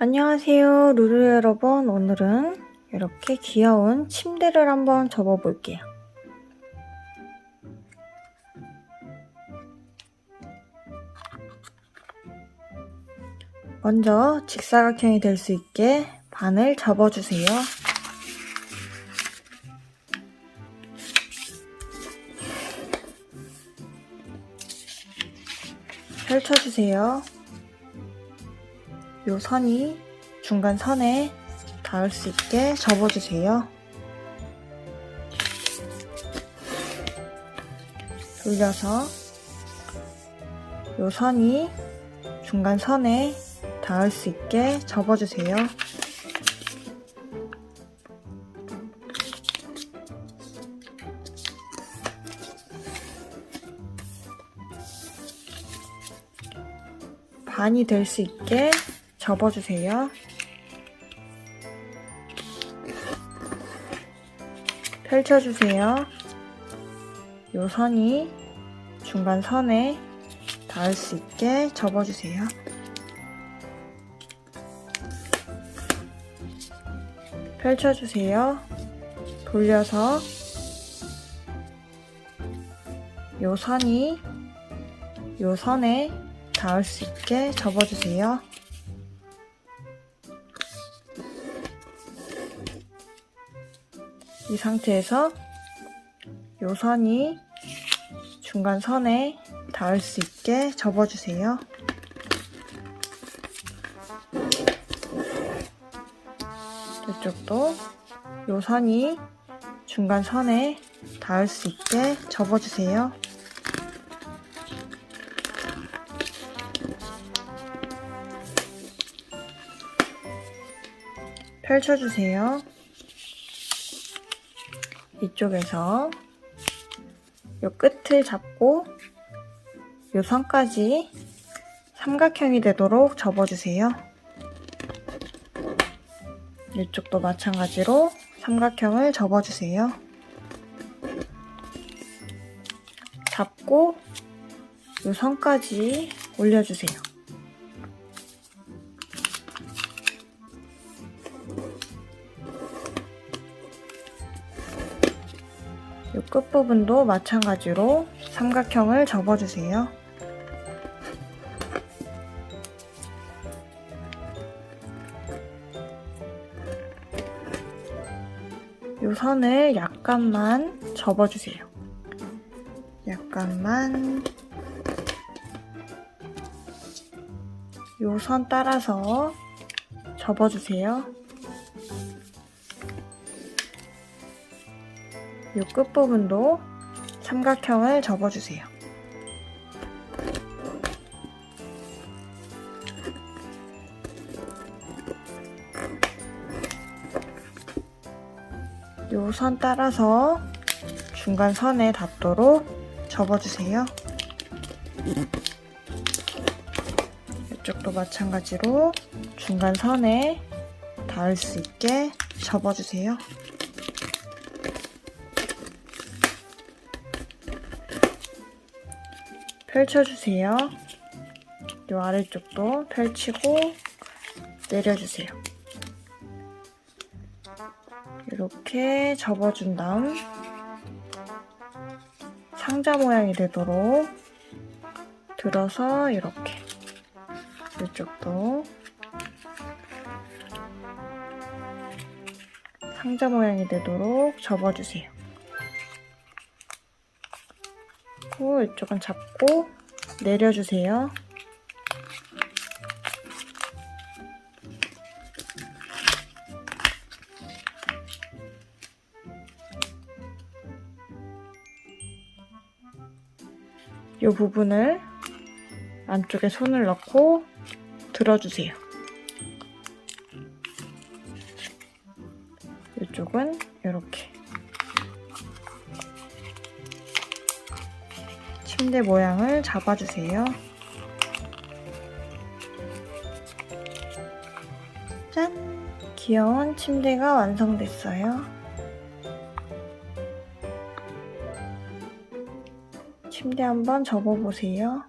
안녕하세요 루루 여러분. 오늘은 이렇게 귀여운 침대를 한번 접어 볼게요. 먼저 직사각형이 될 수 있게 반을 접어주세요. 펼쳐주세요 요 선이 중간 선에 닿을 수 있게 접어주세요. 돌려서 요 선이 중간 선에 닿을 수 있게 접어주세요. 반이 될 수 있게 접어주세요. 펼쳐주세요. 요 선이 중간 선에 닿을 수 있게 접어주세요. 펼쳐주세요. 돌려서 요 선이 요 선에 닿을 수 있게 접어주세요. 이 상태에서 요 선이 중간 선에 닿을 수 있게 접어주세요. 이쪽도 요 선이 중간 선에 닿을 수 있게 접어주세요. 펼쳐주세요. 이쪽에서 요 끝을 잡고 요 선까지 삼각형이 되도록 접어주세요. 이쪽도 마찬가지로 삼각형을 접어주세요. 잡고 요 선까지 올려주세요. 이 끝부분도 마찬가지로 삼각형을 접어주세요. 이 선을 약간만 접어주세요. 약간만 이 선 따라서 접어주세요. 이 끝부분도 삼각형을 접어주세요. 이선 따라서 중간 선에 닿도록 접어주세요. 이쪽도 마찬가지로 중간 선에 닿을 수 있게 접어주세요. 펼쳐주세요. 이 아래쪽도 펼치고 내려주세요. 이렇게 접어준 다음 상자 모양이 되도록 들어서 이렇게 이쪽도 상자 모양이 되도록 접어주세요. 잡고 이쪽은 잡고 내려주세요. 이 부분을 안쪽에 손을 넣고 들어주세요. 이쪽은 이렇게 침대 모양을 잡아주세요. 짠! 귀여운 침대가 완성됐어요. 침대 한번 접어보세요.